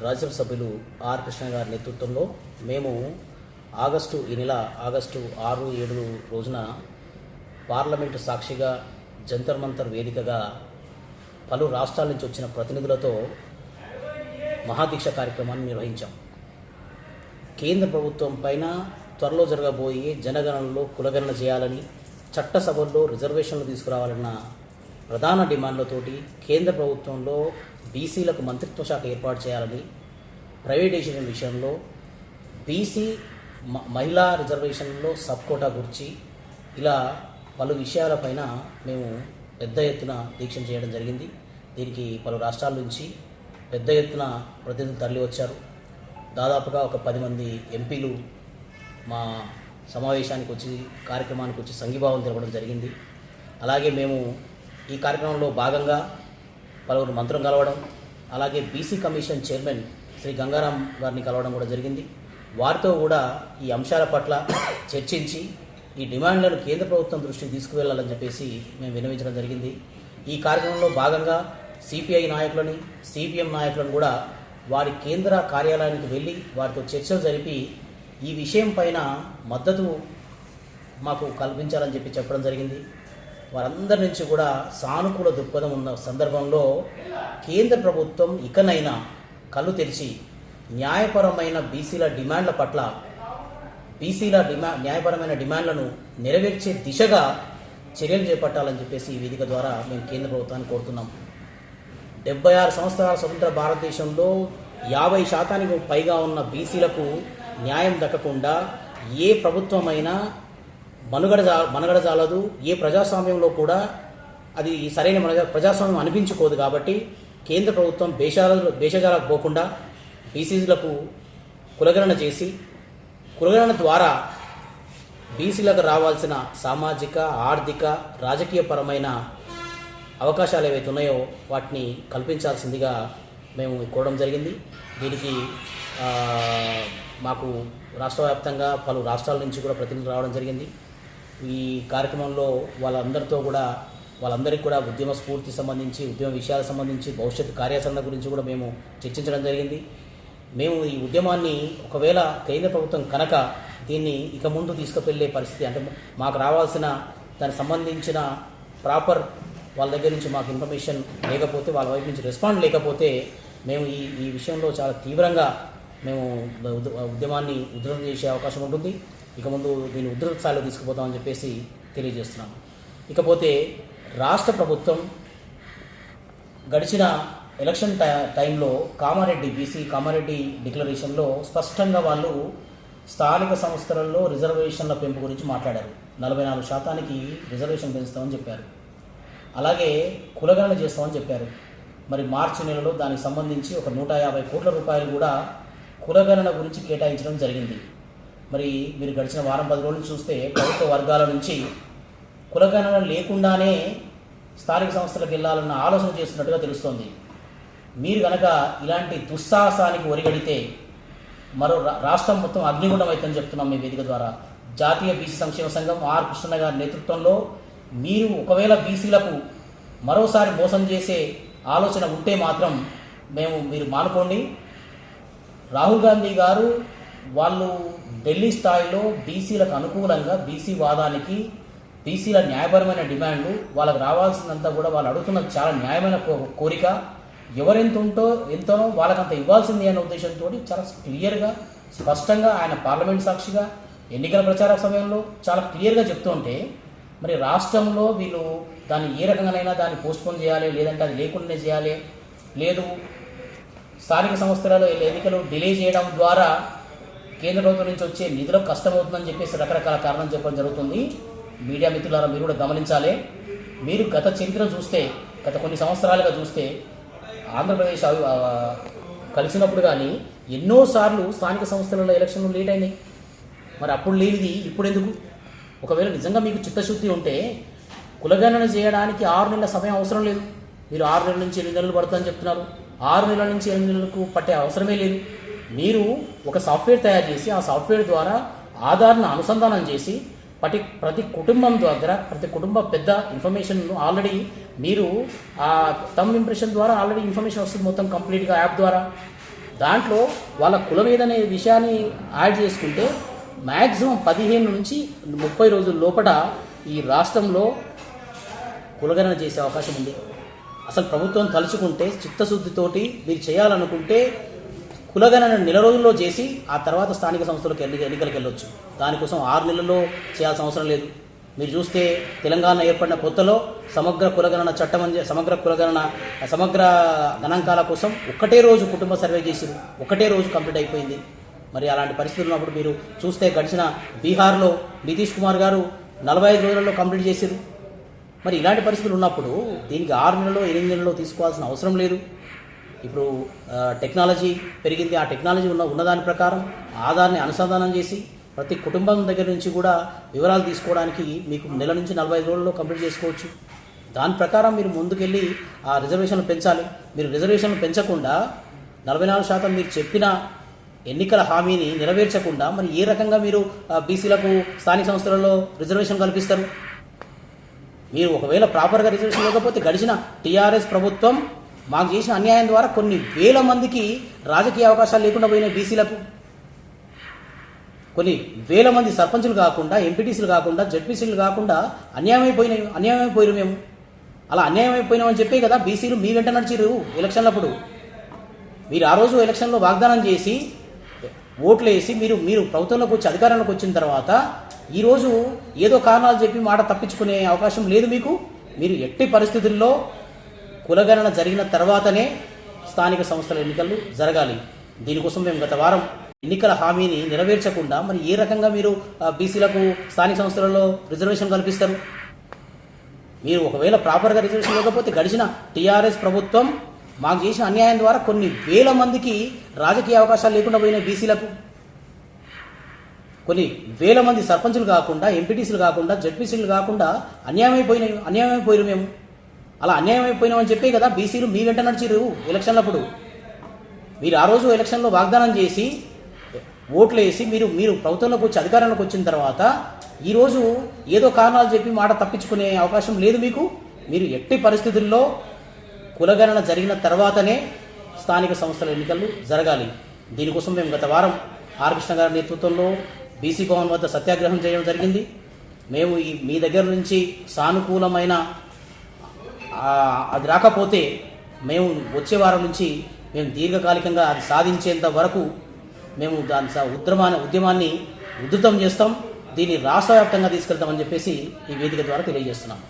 రాజ్యసభ సభ్యులు ఆర్ కృష్ణ గారి నేతృత్వంలో మేము ఆగస్టు ఈ నెల ఆగస్టు ఆరు ఏడు రోజున పార్లమెంటు సాక్షిగా జంతర్ మంతర్ వేదికగా పలు రాష్ట్రాల నుంచి వచ్చిన ప్రతినిధులతో మహాదీక్ష కార్యక్రమాన్ని నిర్వహించాం. కేంద్ర ప్రభుత్వం పైన త్వరలో జరగబోయే జనగణనలో కులగణన చేయాలని చట్టసభల్లో రిజర్వేషన్లు తీసుకురావాలన్న ప్రధాన డిమాండ్లతోటి కేంద్ర ప్రభుత్వంలో బీసీలకు మంత్రిత్వ శాఖ ఏర్పాటు చేయాలని ప్రైవేటైజేషన్ విషయంలో బీసీ మ- మహిళా రిజర్వేషన్లో సబ్ కోటా గురించి ఇలా పలు విషయాలపైన మేము పెద్ద ఎత్తున దీక్ష చేయడం జరిగింది. దీనికి పలు రాష్ట్రాల నుంచి పెద్ద ఎత్తున ప్రతినిధులు తరలి వచ్చారు దాదాపుగా ఒక పది మంది ఎంపీలు మా సమావేశానికి వచ్చి కార్యక్రమానికి వచ్చి సంఘీభావం తెలపడం జరిగింది. అలాగే మేము ఈ కార్యక్రమంలో భాగంగా పలువురు మంత్రం కలవడం అలాగే BC commission chairman Shri Gangaram గారిని కలవడం కూడా జరిగింది. వారితో కూడా ఈ అంశాల పట్ల చర్చించి ఈ డిమాండ్లను కేంద్ర ప్రభుత్వం దృష్టికి తీసుకువెళ్ళాలని చెప్పేసి మేము వినవించడం జరిగింది. ఈ కార్యక్రమంలో భాగంగా సిపిఐ నాయకులని సిపిఎం నాయకులను కూడా వారి కేంద్ర కార్యాలయానికి వెళ్ళి వారితో చర్చలు జరిపి ఈ విషయం పైన మద్దతు మాకు కల్పించాలని చెప్పి చెప్పడం జరిగింది. వారందరి నుంచి కూడా సానుకూల దృక్పథం ఉన్న సందర్భంలో కేంద్ర ప్రభుత్వం ఇకనైనా కళ్ళు తెరిచి న్యాయపరమైన బీసీల డిమాండ్ల పట్ల బీసీల డిమా న్యాయపరమైన డిమాండ్లను నెరవేర్చే దిశగా చర్యలు చేపట్టాలని చెప్పేసి ఈ వేదిక ద్వారా మేము కేంద్ర ప్రభుత్వాన్ని కోరుతున్నాం. డెబ్బై ఆరు సంవత్సరాల స్వతంత్ర భారతదేశంలో యాభై శాతానికి పైగా ఉన్న బీసీలకు న్యాయం దక్కకుండా ఏ ప్రభుత్వమైనా మనుగడ జా మనుగడ జాలదు. ఏ ప్రజాస్వామ్యంలో కూడా అది సరైన మన ప్రజాస్వామ్యం అనిపించుకోదు కాబట్టి కేంద్ర ప్రభుత్వం దేశాల దేశజాలకు పోకుండా బీసీలకు కులగణన చేసి కులగణన ద్వారా బీసీలకు రావాల్సిన సామాజిక ఆర్థిక రాజకీయపరమైన అవకాశాలు ఏవైతే ఉన్నాయో వాటిని కల్పించాల్సిందిగా మేము కోరడం జరిగింది. దీనికి మాకు రాష్ట్ర వ్యాప్తంగా పలు రాష్ట్రాల నుంచి కూడా ప్రతినిధులు రావడం జరిగింది. ఈ కార్యక్రమంలో వాళ్ళందరితో కూడా వాళ్ళందరికీ కూడా ఉద్యమ స్ఫూర్తి సంబంధించి ఉద్యమ విషయాలకు సంబంధించి భవిష్యత్తు కార్యాచరణ గురించి కూడా మేము చర్చించడం జరిగింది. మేము ఈ ఉద్యమాన్ని ఒకవేళ కేంద్ర ప్రభుత్వం కనుక దీన్ని ఇక ముందు తీసుకువెళ్ళే పరిస్థితి అంటే మాకు రావాల్సిన దానికి సంబంధించిన ప్రాపర్ వాళ్ళ దగ్గర నుంచి మాకు ఇన్ఫర్మేషన్ లేకపోతే వాళ్ళ వైపు నుంచి రెస్పాండ్ లేకపోతే మేము ఈ ఈ విషయంలో చాలా తీవ్రంగా మేము ఉద్యమాన్ని ఉధృతం చేసే అవకాశం ఉంటుంది. ఇక ముందు దీన్ని ఉధృత స్థాయిలో తీసుకుపోతామని చెప్పేసి తెలియజేస్తున్నాము. ఇకపోతే రాష్ట్ర ప్రభుత్వం గడిచిన ఎలక్షన్ టై టైంలో కామారెడ్డి బీసీ కామారెడ్డి డిక్లరేషన్లో స్పష్టంగా వాళ్ళు స్థానిక సంస్థలలో రిజర్వేషన్ల పెంపు గురించి మాట్లాడారు. నలభై నాలుగు శాతానికి రిజర్వేషన్ పెంచుతామని చెప్పారు. అలాగే కులగణన చేస్తామని చెప్పారు. మరి మార్చి నెలలో దానికి సంబంధించి ఒక నూట యాభై కోట్ల రూపాయలు కూడా కులగణన గురించి కేటాయించడం జరిగింది. మరి మీరు గడిచిన వారం పది రోజులు చూస్తే ప్రభుత్వ వర్గాల నుంచి కులగణన లేకుండానే స్థానిక సంస్థలకు వెళ్ళాలన్న ఆలోచన చేస్తున్నట్టుగా తెలుస్తోంది. మీరు కనుక ఇలాంటి దుస్సాహసానికి ఒరిగడితే మరో రా- రాష్ట్రం మొత్తం అగ్నిగుండం అవుతుందని చెప్తున్నాం మీ వేదిక ద్వారా. జాతీయ బీసీ సంక్షేమ సంఘం ఆర్ కృష్ణ గారి నేతృత్వంలో మీరు ఒకవేళ బీసీలకు మరోసారి మోసం చేసే ఆలోచన ఉంటే మాత్రం మేము మీరు మానుకోండి. రాహుల్ గాంధీ గారు వాళ్ళు ఢిల్లీ స్థాయిలో బీసీలకు అనుకూలంగా బీసీ వాదానికి బీసీల న్యాయపరమైన డిమాండ్లు వాళ్ళకి రావాల్సిందంతా కూడా వాళ్ళు అడుగుతున్న చాలా న్యాయమైన కో- కోరిక. ఎవరెంత ఉంటో ఎంతనో వాళ్ళకంత ఇవ్వాల్సింది అనే ఉద్దేశంతో చాలా క్లియర్గా స్పష్టంగా ఆయన పార్లమెంట్ సాక్షిగా ఎన్నికల ప్రచార సమయంలో చాలా క్లియర్గా చెప్తుంటే మరి రాష్ట్రంలో వీళ్ళు దాన్ని ఏ రకంగానైనా దాన్ని పోస్ట్పోన్ చేయాలి లేదంటే అది లేకుండానే చేయాలి. లేదు స్థానిక సంస్థలలో ఎన్నికలు డిలే చేయడం ద్వారా కేంద్ర ప్రభుత్వం నుంచి వచ్చే నిధులకు కష్టమవుతుందని చెప్పేసి రకరకాల కారణం చెప్పడం జరుగుతుంది. మీడియా మిత్రులారా మీరు కూడా గమనించాలి. మీరు గత చరిత్ర చూస్తే గత కొన్ని సంవత్సరాలుగా చూస్తే ఆంధ్రప్రదేశ్ అవి- కలిసినప్పుడు కానీ ఎన్నోసార్లు స్థానిక సంస్థలలో ఎలక్షన్లు లేట్ అయినాయి. మరి అప్పుడు లేనిది ఇప్పుడు ఎందుకు? ఒకవేళ నిజంగా మీకు చిత్తశుద్ధి ఉంటే కులగణన చేయడానికి ఆరు నెలల సమయం అవసరం లేదు. మీరు ఆరు నెలల నుంచి ఎనిమిది నెలలు పడుతుందని చెప్తున్నారు. ఆరు నెలల నుంచి ఎనిమిది నెలలకు పట్టే అవసరమే లేదు. మీరు ఒక సాఫ్ట్వేర్ తయారు చేసి ఆ సాఫ్ట్వేర్ ద్వారా ఆధార్ను అనుసంధానం చేసి ప్రతి ప్రతి కుటుంబం దగ్గర ప్రతి కుటుంబ పెద్ద ఇన్ఫర్మేషన్ ఆల్రెడీ మీరు ఆ తమ్ ఇంప్రెషన్ ద్వారా ఆల్రెడీ ఇన్ఫర్మేషన్ వస్తుంది మొత్తం కంప్లీట్గా యాప్ ద్వారా. దాంట్లో వాళ్ళ కులం ఏదనే విషయాన్ని యాడ్ చేసుకుంటే మ్యాక్సిమం పదిహేను నుంచి ముప్పై రోజుల లోపల ఈ రాష్ట్రంలో కులగణన చేసే అవకాశం ఉంది. అసలు ప్రభుత్వం తలుచుకుంటే చిత్తశుద్ధితోటి మీరు చేయాలనుకుంటే కులగణన నెల రోజుల్లో చేసి ఆ తర్వాత స్థానిక సంస్థలకు ఎన్ని ఎన్నికలకు వెళ్ళొచ్చు. దానికోసం ఆరు నెలల్లో చేయాల్సిన అవసరం లేదు. మీరు చూస్తే తెలంగాణ ఏర్పడిన కొత్తలో సమగ్ర కులగణన చట్టం అని సమగ్ర కులగణన సమగ్ర గణాంకాల కోసం ఒకటే రోజు కుటుంబ సర్వే చేసిరు ఒకటే రోజు కంప్లీట్ అయిపోయింది. మరి అలాంటి పరిస్థితులు ఉన్నప్పుడు మీరు చూస్తే గడిచిన బీహార్లో నితీష్ కుమార్ గారు నలభై ఐదు రోజులలో కంప్లీట్ చేసిరు మరి ఇలాంటి పరిస్థితులు ఉన్నప్పుడు దీనికి ఆరు నెలలో ఎనిమిది నెలల్లో తీసుకోవాల్సిన అవసరం లేదు. ఇప్పుడు టెక్నాలజీ పెరిగింది. ఆ టెక్నాలజీ ఉన్న ఉన్నదాని ప్రకారం ఆధార్ని అనుసంధానం చేసి ప్రతి కుటుంబం దగ్గర నుంచి కూడా వివరాలు తీసుకోవడానికి మీకు నెల నుంచి నలభై ఐదు రోజుల్లో కంప్లీట్ చేసుకోవచ్చు. దాని ప్రకారం మీరు ముందుకెళ్ళి ఆ రిజర్వేషన్లు పెంచాలి. మీరు రిజర్వేషన్లు పెంచకుండా నలభై నాలుగు శాతం మీరు చెప్పిన ఎన్నికల హామీని నెరవేర్చకుండా మరి ఏ రకంగా మీరు బీసీలకు స్థానిక సంస్థలలో రిజర్వేషన్ కల్పిస్తారు? మీరు ఒకవేళ ప్రాపర్గా రిజర్వేషన్ లేకపోతే గడిచిన టీఆర్ఎస్ ప్రభుత్వం మాకు చేసిన అన్యాయం ద్వారా కొన్ని వేల మందికి రాజకీయ అవకాశాలు లేకుండా పోయిన బీసీలకు. కొన్ని వేల మంది సర్పంచులు కాకుండా ఎంపీటీసీలు కాకుండా జడ్పీసీలు కాకుండా అన్యాయమైపోయినాయి అన్యాయమైపోయారు మేము. అలా అన్యాయమైపోయినామని చెప్పే కదా బీసీలు మీ వెంట నడిచిరు ఎలక్షన్లప్పుడు. మీరు ఆ రోజు ఎలక్షన్లో వాగ్దానం చేసి ఓట్లు వేసి మీరు మీరు ప్రభుత్వంలోకి వచ్చి అధికారంలోకి వచ్చిన తర్వాత ఈరోజు ఏదో కారణాలు చెప్పి మాట తప్పించుకునే అవకాశం లేదు మీకు. మీరు ఎట్టి పరిస్థితుల్లో కులగణన జరిగిన తర్వాతనే స్థానిక సంస్థల ఎన్నికలు జరగాలి. దీనికోసం మేము గత వారం ఎన్నికల హామీని నెరవేర్చకుండా మరి ఏ రకంగా మీరు బీసీలకు స్థానిక సంస్థలలో రిజర్వేషన్ కల్పిస్తారు? మీరు ఒకవేళ ప్రాపర్గా రిజర్వేషన్ లేకపోతే గడిచిన టీఆర్ఎస్ ప్రభుత్వం మాకు చేసిన అన్యాయం ద్వారా కొన్ని వేల మందికి రాజకీయ అవకాశాలు లేకుండా పోయిన బీసీలకు. కొన్ని వేల మంది సర్పంచులు కాకుండా ఎంపీటీసీలు కాకుండా జడ్పీసీలు కాకుండా అన్యాయమైపోయినాయి అన్యాయమైపోయారు మేము. అలా అన్యాయం అయిపోయినామని చెప్పే కదా బీసీలు మీ వెంట నడిచిరు ఎలక్షన్లప్పుడు. మీరు ఆ రోజు ఎలక్షన్లో వాగ్దానం చేసి ఓట్లు వేసి మీరు మీరు ప్రభుత్వంలోకి వచ్చి అధికారంలోకి వచ్చిన తర్వాత ఈరోజు ఏదో కారణాలు చెప్పి మాట తప్పించుకునే అవకాశం లేదు మీకు? మీరు ఎట్టి పరిస్థితుల్లో కులగణన జరిగిన తర్వాతనే స్థానిక సంస్థల ఎన్నికలు జరగాలి. దీనికోసం మేము గత వారం ఆర్ కృష్ణ గారి నేతృత్వంలో బీసీ భవన్ వద్ద సత్యాగ్రహం చేయడం జరిగింది. మేము ఈ మీ దగ్గర నుంచి సానుకూలమైన అది రాకపోతే మేము వచ్చే వారం నుంచి మేము దీర్ఘకాలికంగా అది సాధించేంత వరకు మేము దాని ఉద్యమాన్ని ఉద్యమాన్ని ఉధృతం చేస్తాం. దీన్ని రాష్ట్ర వ్యాప్తంగా తీసుకెళ్తామని చెప్పేసి ఈ వేదిక ద్వారా తెలియజేస్తున్నాం.